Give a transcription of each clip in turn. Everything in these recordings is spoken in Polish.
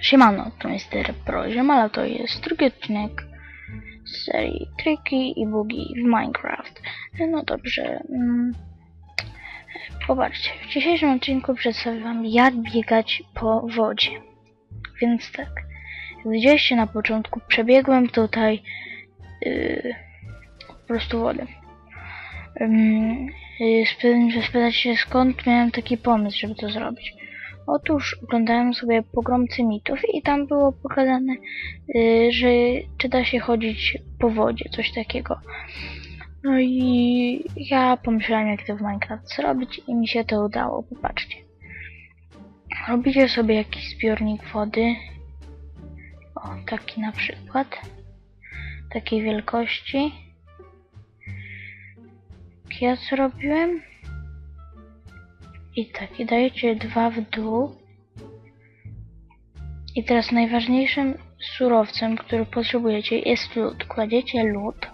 Siemano, to jest Proziom, ale to jest drugi odcinek z serii Triki i Bugi w Minecraft. No dobrze, mm, popatrzcie, w dzisiejszym odcinku przedstawię wam jak biegać po wodzie. Więc tak, widzieliście na początku, przebiegłem tutaj yy, po prostu wodę. Sp- spytać się skąd miałem taki pomysł, żeby to zrobić. Otóż oglądałem sobie pogromcy mitów i tam było pokazane, y, że czy da się chodzić po wodzie, coś takiego. No i ja pomyślałem jak to w Minecraft zrobić i mi się to udało, popatrzcie. Robicie sobie jakiś zbiornik wody. O, taki na przykład. Takiej wielkości. Ja zrobiłem. I tak, i dajecie dwa w dół. I teraz najważniejszym surowcem, który potrzebujecie jest lód. Kładziecie lód.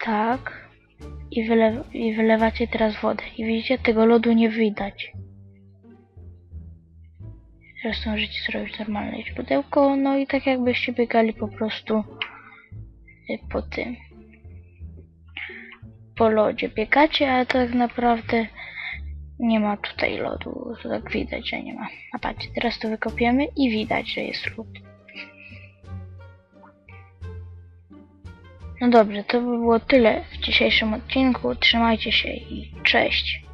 Tak. I, wylew I wylewacie teraz wodę. I widzicie, tego lodu nie widać. Zresztą możecie zrobić normalne źródełko. No i tak jakbyście biegali po prostu y, po tym po lodzie biegacie, ale tak naprawdę nie ma tutaj lodu. To tak widać, że nie ma. A patrzcie, teraz to wykopiemy i widać, że jest lód. No dobrze, to by było tyle w dzisiejszym odcinku. Trzymajcie się i cześć.